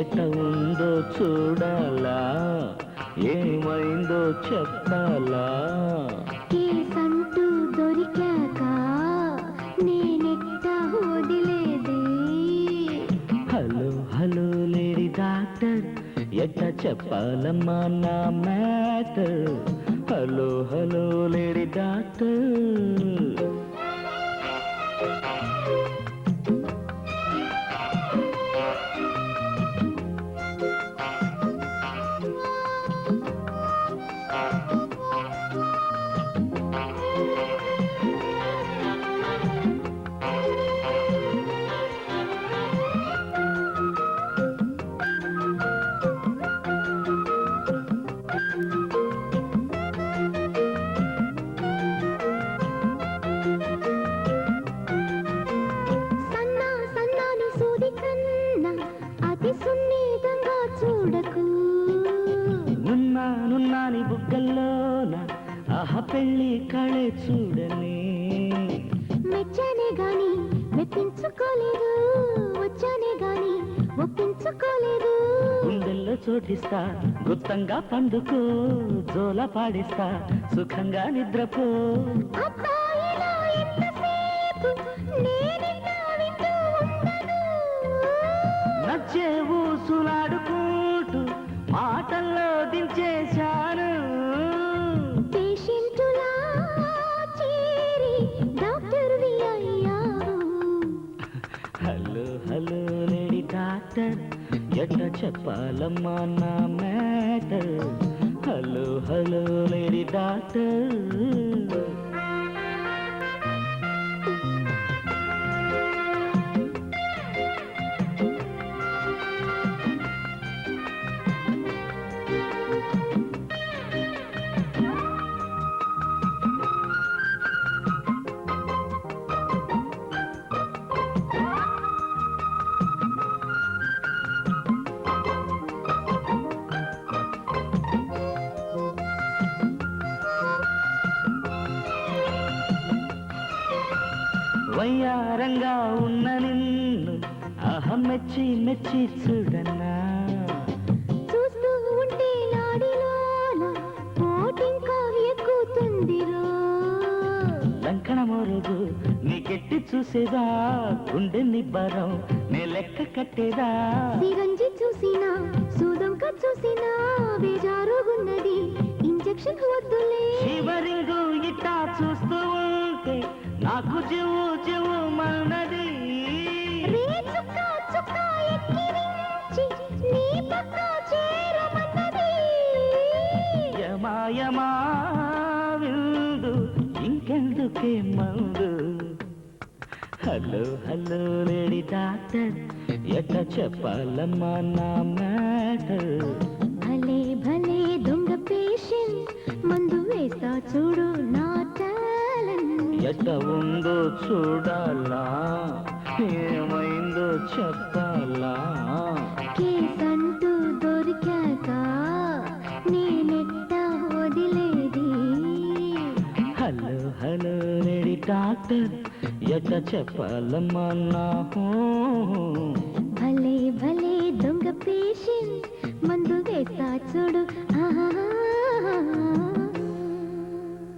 ఎట్ట ఉందో చూడాలా? ఏమైందో చెప్పాలా? కేసంటూ దొరికాక నేనెట్టా వదిలేదే. హలో హలో లేడీ డాక్టర్ ఎట్లా చెప్పాలమ్మా నా matter? Hello hello lady doctor. నున్నాని బుగ్గల్లోన ఆహ పెళ్ళి కళే చూడని. మెచ్చానే గాని మెప్పించుకోలేదు వచ్చానే గాని ఒప్పించుకోలేదు. గుండెల్లో చోటిస్తా గుప్తంగా పండుకో జోల పాడిస్తా సుఖంగా నిద్రపో. అబ్బాయిలా ఎంతసేపు నేనిన్నా డాక్టర్ ఎట్ట చెప్పాలమ్మా నా matter? Hello hello lady doctor. వయ్యారంగా ఉన్న నిన్ను అహం మెచ్చి మెచ్చి చూడన్నా చూస్తూ ఉంటే నాడిలోన పోటింకా ఎక్కుతుందిరో లంకణ మోరుగు నీకెట్టి చూసేదా? గుండె నిబ్బరం నే లెక్క కట్టేదా? సిరంజి చూసినా సూదంక చూసినా బేజారుగున్నది. ఇంజెక్షన్ వద్దులే. శివరింగు ఇట్టా చూస్తూ నాకు జీవు జీవు చేరమన్నది. యమాయమా విందు ఇంకెందుకే మందు? హలో హలో లేడీ డాక్టర్ ఎట్లా చెప్పాలమ్మా నా మ్యాటర్? చూడాలా? ఏమైందో చెప్పాలా? కేసంటూ దొరికాక నేనెట్టా వదిలేది. Hello hello lady doctor. ఎట్ట చెప్పాలమ్మా నా